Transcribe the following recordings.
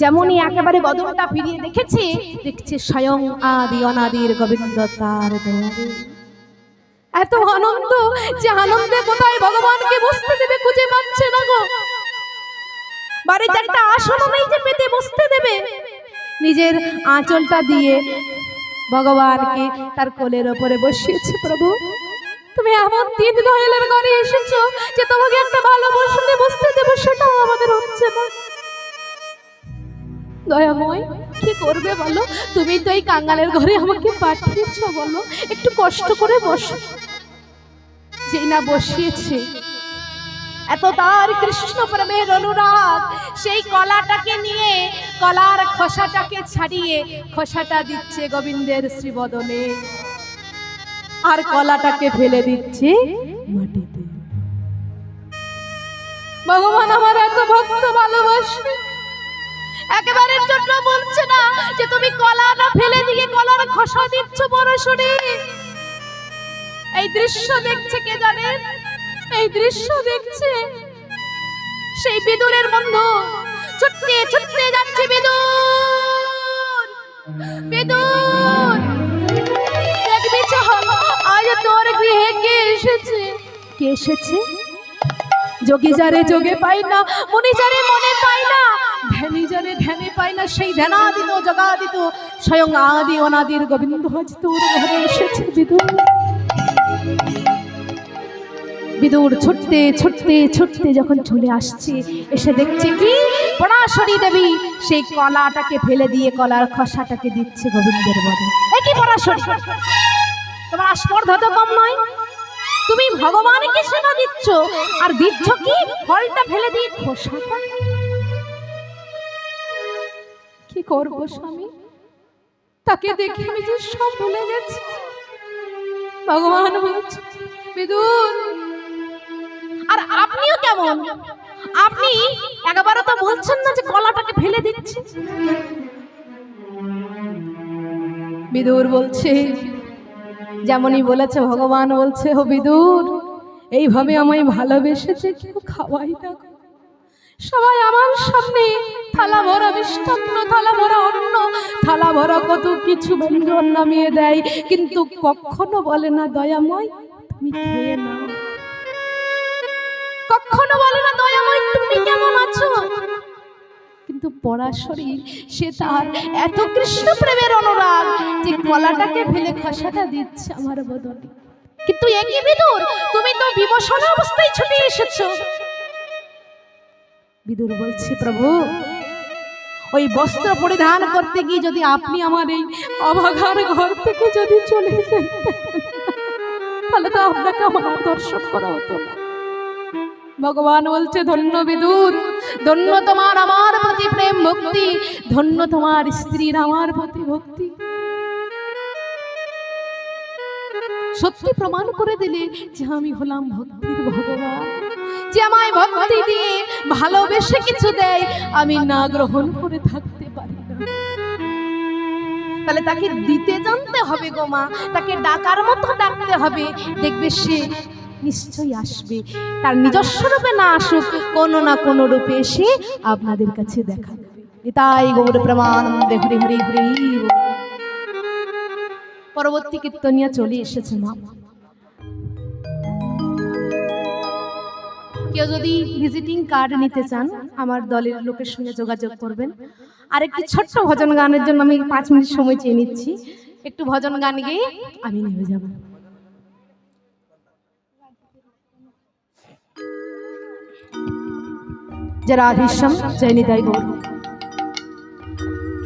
যেমনই একেবারে বদনটা ফিরিয়ে দেখেছে, দেখছে স্বয়ং আদি অনাদির গোবিন্দ তার এত আনন্দ যে আনন্দে কোথায় ভগবানকে বসতে দেবে খুঁজে পাচ্ছে না গো। বাড়িতে একটা আসন নেই যে পেতে বসতে দেবে। নিজের আঁচলটা দিয়ে ভগবানকে তার কোলের ওপরে বসিয়েছে, প্রভু। তুমি এমন তিন দয়ালের ঘরে এসেছ যে তোমাকে একটা ভালো বসতে বসতে দেবো, সেটাও আমাদের হচ্ছে না। দয়াময়, কি করবে বলো? তুমি তো এই কাঙ্গালের ঘরে আমাকে পাঠিয়েছো বলো। একটু কষ্ট করে বসো। যেই না বসিয়েছে। এত তার কৃষ্ণ প্রেমের অনুরাগ, সেই কলাটাকে নিয়ে, কলার খোসাটাকে ছাড়িয়ে খোসাটা দিচ্ছে গোবিন্দের শ্রীবদনে। আর কলাটাকে ফেলে দিচ্ছে মাটিতে। ভগবান আমার এত ভক্ত ভালোবাসে। একেবারে জন্য বলছে না যে তুমি কলা না ফেলে দিয়ে কলার খসা দিচ্ছ পরশুরে এই দৃশ্য দেখছে কে জানে? এই দৃশ্য দেখছে সেই বিদুরের বন্ধু। ছুটতে ছুটতে যাচ্ছে বিদুর। বিদুর, দেখবি চল আজ তোর গৃহে কে এসেছে? কে এসেছে? যোগী যারে যোগে পাই না, মনি যারে মনে পাই না না সেই ধ্যানাদিত জগাদিত, স্বয়ং আদি অনাদির গোবিন্দ বিদুর। ছুটতে ছুটতে ছুটতে যখন চলে আসছে, এসে দেখছে কি? পরাশরী দেবী, সেই কলাটাকে ফেলে দিয়ে কলার খসাটাকে দিচ্ছে গোবিন্দের বদলে এ কি পরাশরী? তোমার আস্পর্ধা তো কম নয়। তুমি ভগবানকে সেবা দিচ্ছ, আর দিচ্ছ কি? ফলটা ফেলে দিয়ে খোসাটা। করব, স্বামী? তাকে দেখে আমি যে সব ভুলে গেছি। ভগবান বলছে, বিদুর, আর আপনিও কেমন? আপনি একবারও তো বলছেন না যে কলাটাকে ফেলে দিচ্ছে। বিদুর বলছে, যেমনই বলেছে ভগবান বলছে, ও বিদুর, এইভাবে আমায় ভালোবেসেছে, কেউ খাওয়াই না। সবাই আমার সামনে, থালা ভরা মিষ্টান্ন, থালা ভরা অন্ন, থালা ভরা কত কিছু ব্যঞ্জন নামিয়ে দেয়। কিন্তু কখনো বলে না, দয়াময়, তুমি খেয়ে নাও। কখনো বলে না, দয়াময়, তুমি কেমন আছো? কিন্তু পরাশরী সে তার এত কৃষ্ণ প্রেমের অনুরাগ যে কলাটাকে ফেলে খসাটা দিচ্ছে আমার বদলে কিন্তু একই বিদুর? তুমি তো বিবসনা অবস্থায় ছুটে এসেছ। বিদুর বলছি, প্রভু, ওই বস্ত্র পরিধান করতে গিয়ে যদি আপনি আমার এই অভাগার ঘর থেকে যদি চলে যেতেন, তাহলে তো আপনাকে আমার দর্শন করা হতো না। ভগবান বলছে, ধন্য বিদুর, ধন্য তোমার আমার প্রতি প্রেম ভক্তি, ধন্য তোমার স্ত্রীর আমার প্রতি ভক্তি। সত্যি প্রমাণ করে দিলে যে আমি হলাম ভক্তির ভগবান। যে আমায় ভক্তি দিয়ে ভালোবেসে কিছু দেয়, আমি না গ্রহণ করে থাকতে পারি তাহলে তাকে দিতে জানতে হবে গো মা, তাকে ডাকার মতো ডাকতে হবে। দেখবে সে নিশ্চয়ই আসবে। তার নিজস্ব রূপে না আসুক, কোনো না কোনো রূপে এসে আপনাদের কাছে দেখা দেবে। তাই গৌর প্রমানন্দে হরি হরি হরি পরবর্তী কীর্তনিয়া চলে এসেছে মা। কেউ যদি ভিজিটিং কার্ড নিতে চান, আমার দলের লোকের সঙ্গে যোগাযোগ করবেন। আর একটি ছোট্ট ভজন গানের জন্য আমি পাঁচ মিনিট সময় চেয়ে নিচ্ছি। একটু ভজন গান গেয়ে আমি নেমে যাব। যারা আধিশ্যাম জয় নিতাই গৌর।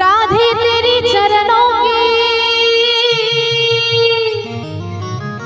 রাধে তেরি চরণোঁ